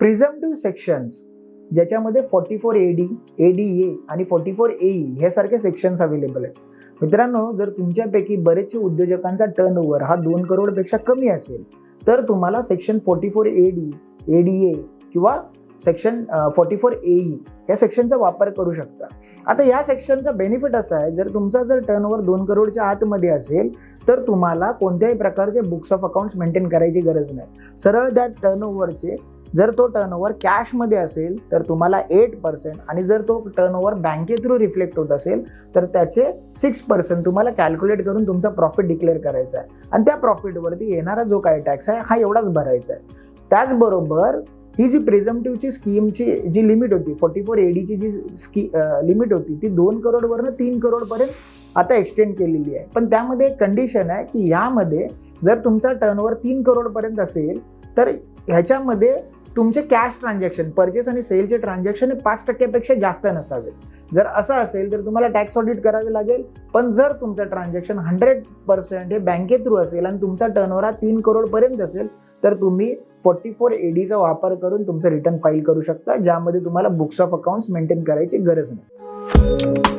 प्रिझम्टिव्ह sections ज्याच्यामध्ये forty four A D A D A आणि forty four ए हे सारखे सेक्शन्स अवेलेबल आहेत. मित्रांनो जर तुमच्यापैकी बरेचसे उद्योजकांचा टर्न ओव्हर हा दोन करोडपेक्षा कमी असेल तर तुम्हाला section forty four A D A D A किंवा section forty four A E या सेक्शनचा वापर करू शकता. आता या सेक्शनचा बेनिफिट असा आहे जर तुमचा जर टर्न ओव्हर दोन करोडच्या आतमध्ये असेल तर तुम्हाला कोणत्याही प्रकारचे बुक्स ऑफ अकाउंट्स मेंटेन करायची गरज नाही. सरळ त्या टर्न ओव्हरचे जर तो टर्नओवर कॅशमध्ये असेल तर तुम्हाला एट पर्सेंट आणि जर तो टर्न बँके थ्रू रिफ्लेक्ट होत असेल तर त्याचे सिक्स पर्सेंट तुम्हाला कॅल्क्युलेट करून तुमचा प्रॉफिट डिक्लेअर करायचा आहे. आणि त्या प्रॉफिटवरती येणारा जो काही टॅक्स आहे हा एवढाच भरायचा आहे. त्याचबरोबर ही जी प्रिझमटिव्हची स्कीमची जी लिमिट होती फोर्टी फोर एडीची जी स्की लिमिट होती ती दोन करोडवरनं तीन करोडपर्यंत आता एक्सटेंड केलेली आहे. पण त्यामध्ये एक कंडिशन आहे की ह्यामध्ये जर तुमचा टर्नओव्हर तीन करोडपर्यंत असेल तर ह्याच्यामध्ये तुमचे कॅश ट्रान्झॅक्शन परचेस आणि सेलचे ट्रान्झॅक्शन हे पाच टक्क्यापेक्षा जास्त नसावे. जर असं असेल तर तुम्हाला टॅक्स ऑडिट करावे लागेल पण जर तुमचं ट्रान्झॅक्शन हंड्रेड पर्सेंट हे बँके थ्रू असेल आणि तुमचा टर्नओव्हर हा तीन करोडपर्यंत असेल तर तुम्ही फोर्टी फोर एडीचा वापर करून तुमचं रिटर्न फाईल करू शकता ज्यामध्ये तुम्हाला बुक्स ऑफ अकाउंट्स मेंटेन करायची गरज नाही.